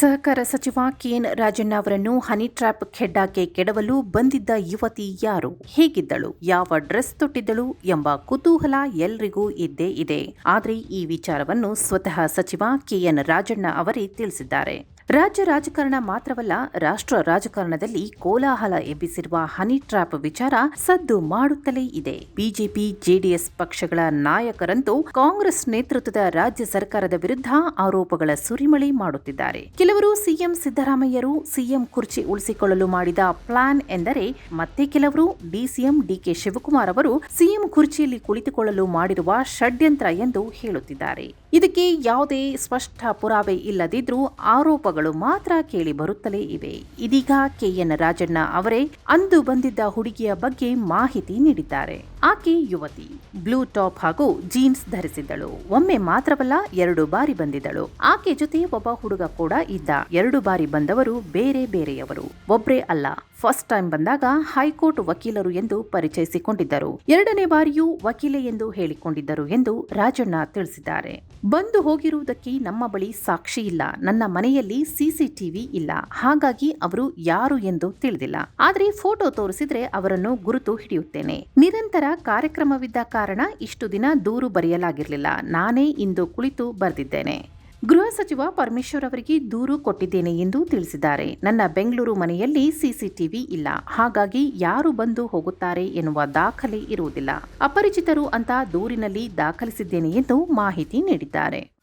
ಸಹಕಾರ ಸಚಿವ ಕೆಎನ್ ರಾಜಣ್ಣ ಅವರನ್ನು ಹನಿ ಟ್ರ್ಯಾಪ್ ಖೆಡ್ಡಾಕ್ಕೆ ಕೆಡವಲು ಬಂದಿದ್ದ ಯುವತಿ ಯಾರು? ಹೇಗಿದ್ದಳು? ಯಾವ ಡ್ರೆಸ್ ತೊಟ್ಟಿದ್ದಳು? ಎಂಬ ಕುತೂಹಲ ಎಲ್ರಿಗೂ ಇದ್ದೇ ಇದೆ. ಆದರೆ ಈ ವಿಚಾರವನ್ನು ಸ್ವತಃ ಸಚಿವ ಕೆಎನ್ ರಾಜಣ್ಣ ಅವರೇ ತಿಳಿಸಿದ್ದಾರೆ. ರಾಜ್ಯ ರಾಜಕಾರಣ ಮಾತ್ರವಲ್ಲ, ರಾಷ್ಟ್ರ ರಾಜಕಾರಣದಲ್ಲಿ ಕೋಲಾಹಲ ಎಬ್ಬಿಸಿರುವ ಹನಿ ಟ್ರ್ಯಾಪ್ ವಿಚಾರ ಸದ್ದು ಮಾಡುತ್ತಲೇ ಇದೆ. ಬಿಜೆಪಿ, ಜೆಡಿಎಸ್ ಪಕ್ಷಗಳ ನಾಯಕರಂತೂ ಕಾಂಗ್ರೆಸ್ ನೇತೃತ್ವದ ರಾಜ್ಯ ಸರ್ಕಾರದ ವಿರುದ್ಧ ಆರೋಪಗಳ ಸುರಿಮಳೆ ಮಾಡುತ್ತಿದ್ದಾರೆ. ಕೆಲವರು ಸಿಎಂ ಸಿದ್ದರಾಮಯ್ಯರು ಸಿಎಂ ಕುರ್ಚಿ ಉಳಿಸಿಕೊಳ್ಳಲು ಮಾಡಿದ ಪ್ಲಾನ್ ಎಂದರೆ, ಮತ್ತೆ ಕೆಲವರು ಡಿಸಿಎಂ ಡಿಕೆ ಶಿವಕುಮಾರ್ ಅವರು ಸಿಎಂ ಕುರ್ಚಿಯಲ್ಲಿ ಕುಳಿತುಕೊಳ್ಳಲು ಮಾಡಿರುವ ಷಡ್ಯಂತ್ರ ಎಂದು ಹೇಳುತ್ತಿದ್ದಾರೆ. ಇದಕ್ಕೆ ಯಾವುದೇ ಸ್ಪಷ್ಟ ಪುರಾವೆ ಇಲ್ಲದಿದ್ರೂ ಆರೋಪಗಳು ಮಾತ್ರ ಕೇಳಿ ಬರುತ್ತಲೇ ಇವೆ. ಇದೀಗ ಕೆಎನ್ ರಾಜಣ್ಣ ಅವರೇ ಅಂದು ಬಂದಿದ್ದ ಹುಡುಗಿಯ ಬಗ್ಗೆ ಮಾಹಿತಿ ನೀಡಿದ್ದಾರೆ. ಆಕೆ ಯುವತಿ. ಬ್ಲೂ ಟಾಪ್ ಹಾಗೂ ಜೀನ್ಸ್ ಧರಿಸಿದ್ದಳು. ಒಮ್ಮೆ ಮಾತ್ರವಲ್ಲ, ಎರಡು ಬಾರಿ ಬಂದಿದ್ದಳು. ಆಕೆ ಜೊತೆ ಒಬ್ಬ ಹುಡುಗ ಕೂಡ ಇದ್ದ. ಎರಡು ಬಾರಿ ಬಂದವರು ಬೇರೆ ಬೇರೆಯವರು. ಒಬ್ರೇ ಅಲ್ಲ. ಫಸ್ಟ್ ಟೈಮ್ ಬಂದಾಗ ಹೈಕೋರ್ಟ್ ವಕೀಲರು ಎಂದು ಪರಿಚಯಿಸಿಕೊಂಡಿದ್ದರು. ಎರಡನೇ ಬಾರಿಯೂ ವಕೀಲೆ ಎಂದು ಹೇಳಿಕೊಂಡಿದ್ದರು ಎಂದು ರಾಜಣ್ಣ ತಿಳಿಸಿದ್ದಾರೆ. ಬಂದು ಹೋಗಿರುವುದಕ್ಕೆ ನಮ್ಮ ಬಳಿ ಸಾಕ್ಷಿ ಇಲ್ಲ. ನನ್ನ ಮನೆಯಲ್ಲಿ ಸಿಸಿಟಿವಿ ಇಲ್ಲ. ಹಾಗಾಗಿ ಅವರು ಯಾರು ಎಂದು ತಿಳಿದಿಲ್ಲ. ಆದರೆ ಫೋಟೋ ತೋರಿಸಿದ್ರೆ ಅವರನ್ನು ಗುರುತು ಹಿಡಿಯುತ್ತೇನೆ. ನಿರಂತರ ಕಾರ್ಯಕ್ರಮವಿದ್ದ ಕಾರಣ ಇಷ್ಟು ದಿನ ದೂರು ಬರೆಯಲಾಗಿರಲಿಲ್ಲ. ನಾನೇ ಇಂದು ಕುಳಿತು ಬರೆದಿದ್ದೇನೆ. ಗೃಹ ಸಚಿವ ಪರಮೇಶ್ವರ್ ಅವರಿಗೆ ದೂರು ಕೊಟ್ಟಿದ್ದೇನೆ ಎಂದು ತಿಳಿಸಿದ್ದಾರೆ. ನನ್ನ ಬೆಂಗಳೂರು ಮನೆಯಲ್ಲಿ ಸಿಸಿಟಿವಿ ಇಲ್ಲ. ಹಾಗಾಗಿ ಯಾರು ಬಂದು ಹೋಗುತ್ತಾರೆ ಎನ್ನುವ ದಾಖಲೆ ಇರುವುದಿಲ್ಲ. ಅಪರಿಚಿತರು ಅಂತ ದೂರಿನಲ್ಲಿ ದಾಖಲಿಸಿದ್ದೇನೆ ಎಂದು ಮಾಹಿತಿ ನೀಡಿದ್ದಾರೆ.